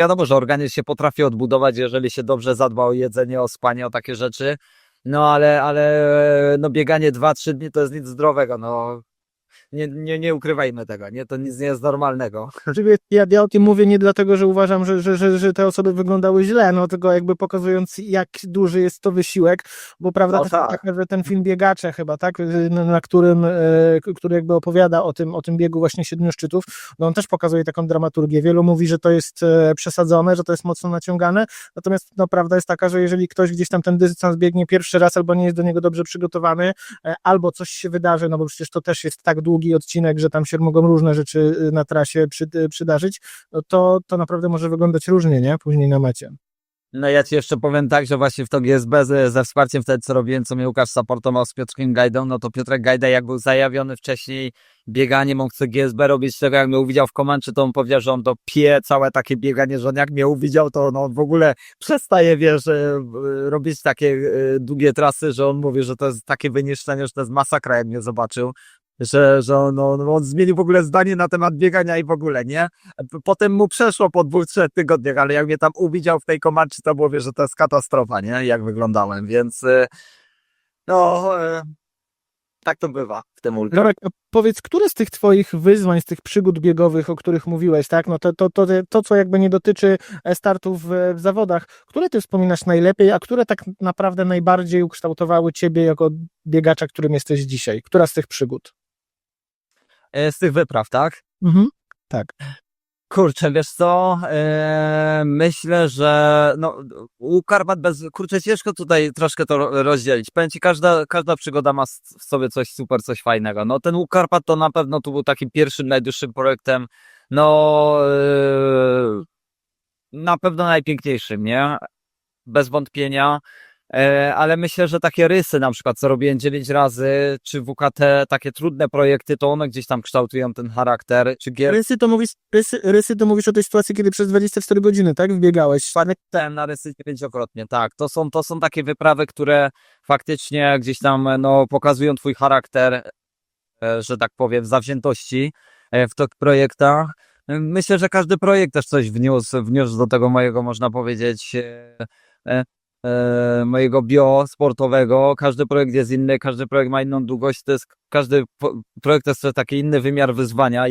Wiadomo, że organizm się potrafi odbudować, jeżeli się dobrze zadba o jedzenie, o spanie, o takie rzeczy. No ale, ale no bieganie 2-3 dni to jest nic zdrowego, no. Nie, nie, nie ukrywajmy tego, nie? To nic nie jest normalnego. Ja, ja o tym mówię nie dlatego, że uważam, że, że, że, że te osoby wyglądały źle, no tylko jakby pokazując, jak duży jest to wysiłek, bo prawda No tak. taka, że ten film Biegacze chyba, tak, na, na którym, e, który jakby opowiada o tym, o tym biegu właśnie siedmiu szczytów, no on też pokazuje taką dramaturgię. Wielu mówi, że to jest e, przesadzone, że to jest mocno naciągane, natomiast no, prawda jest taka, że jeżeli ktoś gdzieś tam ten dystans biegnie pierwszy raz albo nie jest do niego dobrze przygotowany, e, albo coś się wydarzy, no bo przecież to też jest tak długi odcinek, że tam się mogą różne rzeczy e, na trasie przy, e, przydarzyć, no to, to naprawdę może wyglądać różnie, nie? Później na mecie. No ja ci jeszcze powiem tak, że właśnie w to GSB ze, ze wsparciem wtedy co robiłem, co mnie Łukasz supportował z Piotrkiem Gajdą, no to Piotrek Gajda jak był zajawiony wcześniej bieganiem, on chce GSB robić, tego jak mnie uwidział w komanczy, to on powiedział, że on to pije całe takie bieganie, że on jak mnie uwidział, to no, on w ogóle przestaje, wiesz, robić takie długie trasy, że on mówi, że to jest takie wyniszczenie, że to jest masakra, jak mnie zobaczył. Że, że on, on, on zmienił w ogóle zdanie na temat biegania i w ogóle, nie? Potem mu przeszło po dwóch, trzech tygodniach, ale jak mnie tam uwidział w tej komandzie, to mówię, że to jest katastrofa, nie? Jak wyglądałem, więc y, no y, tak to bywa w tym ultra. Lorek, a powiedz, które z tych twoich wyzwań, z tych przygód biegowych, o których mówiłeś, tak, no to, to, to, to co jakby nie dotyczy e, startów w zawodach, które ty wspominasz najlepiej, a które tak naprawdę najbardziej ukształtowały ciebie jako biegacza, którym jesteś dzisiaj? Która z tych przygód? E, Z tych wypraw, tak? Mhm. Kurczę, wiesz co, e, myślę, że no, u Karpat bez, kurczę, ciężko tutaj troszkę to ro- rozdzielić. Powiem ci, każda, każda przygoda ma w sobie coś super, coś fajnego. No ten Łuk Karpat to na pewno tu był takim pierwszym, najdłuższym projektem, no e, na pewno najpiękniejszym, nie? Bez wątpienia. E, ale myślę, że takie rysy na przykład, co robiłem 9 razy, czy WKT, takie trudne projekty, to one gdzieś tam kształtują ten charakter, czy gier Rysy to, mówisz, rysy, rysy to mówisz o tej sytuacji, kiedy przez 24 godziny, tak, wbiegałeś. Pamiętałem na rysy dziewięciokrotnie, tak. To są, to są takie wyprawy, które faktycznie gdzieś tam no, pokazują twój charakter, e, że tak powiem, zawziętości e, w tych projektach. Myślę, że każdy projekt też coś wniósł, wniósł do tego mojego, można powiedzieć, mojego bio sportowego. Każdy projekt jest inny, każdy projekt ma inną długość, to jest, każdy projekt to jest taki inny wymiar wyzwania.